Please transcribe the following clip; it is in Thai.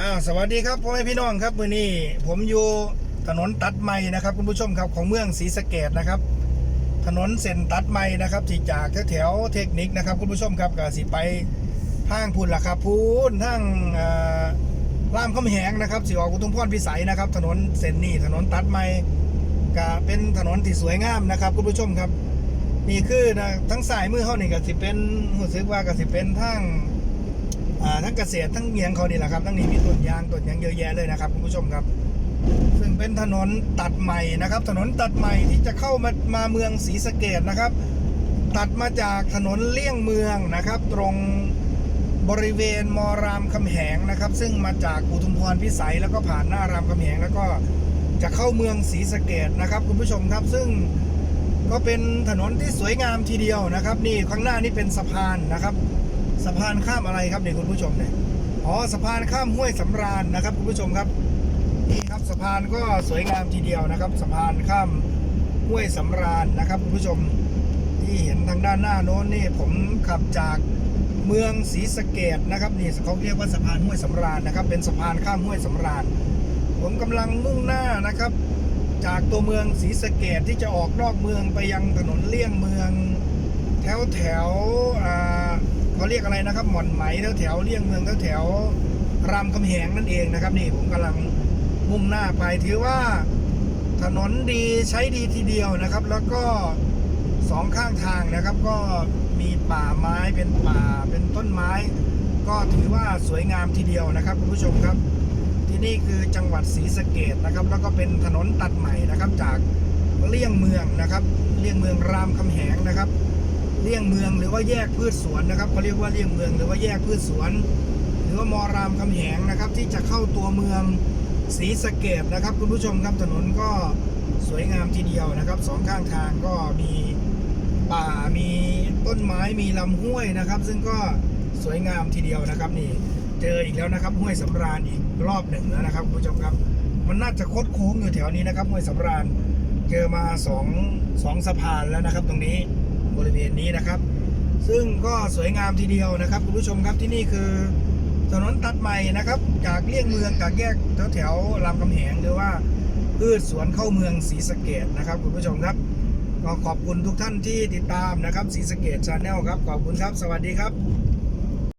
อ่าสวัสดีครับพ่อแม่พี่น้องครับวันนี้ผมอยู่ถนนตัดใหม่นะครับคุณผู้ชมครับของเมืองศรีสะเกดนะครับ ถนนเส้นตัดใหม่นะครับที่จากแถวเทคนิคนะครับคุณผู้ชมครับก็สิไปทางพุ่นล่ะครับพูนทางเอ่อรามคำแหงนะครับสิออกอุทุมพรพิสัยนะครับ ถนนเส้นนี้ถนนตัดใหม่ก็เป็นถนนที่สวยงามนะครับคุณผู้ชมครับนี่คือนะทั้งสายมือเขานี่ก็สิเป็นรู้สึกว่าก็สิเป็นทาง ทั้งเกษตรทั้งเมียงเขานี่แหละครับทั้งนี้มีต้นยางต้นยางเยอะแยะเลยนะครับคุณผู้ชมครับ ซึ่งเป็นถนนตัดใหม่นะครับ ถนนตัดใหม่ที่จะเข้ามามาเมืองศรีสะเกดนะครับ ตัดมาจากถนนเลี่ยงเมืองนะครับ ตรงบริเวณมรามคำแหงนะครับ ซึ่งมาจากอุทุมพรพิสัยแล้วก็ผ่านหน้ารามคำแหงแล้วก็จะเข้าเมืองศรีสะเกดนะครับคุณผู้ชมครับซึ่งก็เป็นถนนที่สวยงามทีเดียวนะครับ นี่ข้างหน้านี่เป็นสะพานนะครับ สะพานข้ามอะไรครับเนี่ยคุณผู้ชมเนี่ยอ๋อสะพานข้ามห้วยสำราญนะครับคุณผู้ชมครับนี่ครับสะพานก็สวยงามทีเดียวนะครับสะพานข้ามห้วยสำราญนะครับคุณผู้ชมที่เห็นทางด้านหน้าโน้นนี่ผมขับจากเมืองศรีสะเกดนะครับนี่เขาเรียกว่าสะพานห้วยสำราญนะครับ เป็นสะพานข้ามห้วยสำราญ ผมกำลังมุ่งหน้านะครับ จากตัวเมืองศรีสะเกดที่จะออกนอกเมืองไปยังถนนเลี่ยงเมือง แถวแถวอ่า เรียกอะไรนะครับ หม่อนไหมแถวแถวเลี่ยงเมืองแถวแถวรามคำแหงนั่นเองนะครับ นี่ผมกำลังมุ่งหน้าไปถือว่าถนนดีใช้ดีทีเดียวนะครับ แล้วก็สองข้างทางนะครับ ก็มีป่าไม้เป็นป่าเป็นต้นไม้ ก็ถือว่าสวยงามทีเดียวนะครับคุณผู้ชมครับ ที่นี่คือจังหวัดศรีสะเกดนะครับ แล้วก็เป็นถนนตัดใหม่นะครับจากเลี่ยงเมืองนะครับ เลี่ยงเมืองรามคำแหงนะครับ เลี่ยงเมืองหรือว่าแยกพืชสวนนะครับเขาเรียกว่าเลี่ยงเมืองหรือว่าแยกพืชสวน หรือว่ามอรามคำแหงนะครับ ที่จะเข้าตัวเมืองศรีสะเกดนะครับ คุณผู้ชมครับถนนก็สวยงามทีเดียวนะครับสองข้างทางก็มีป่ามีต้นไม้มีลำห้วยนะครับ ซึ่งก็สวยงามทีเดียวนะครับนี่เจออีกแล้วนะครับห้วยสำราญอีกรอบหนึ่งแล้วนะครับคุณผู้ชมครับ มันน่าจะคดโค้งอยู่แถวนี้นะครับห้วยสำราญเจอมาสองสองสะพานแล้วนะครับ ตรงนี้ บริเวณนี้นะครับ ซึ่งก็สวยงามทีเดียวนะครับคุณผู้ชมครับที่นี่คือถนนตัดใหม่นะครับ จากเลี่ยงเมืองจากแยกแถวแถวๆรามคำแหงหรือว่าพืชสวนเข้าเมืองศรีสะเกดนะครับคุณผู้ชมครับก็ขอบคุณทุกท่านที่ติดตามนะครับศรีสะเกดชาแนลครับขอบคุณครับ สวัสดีครับ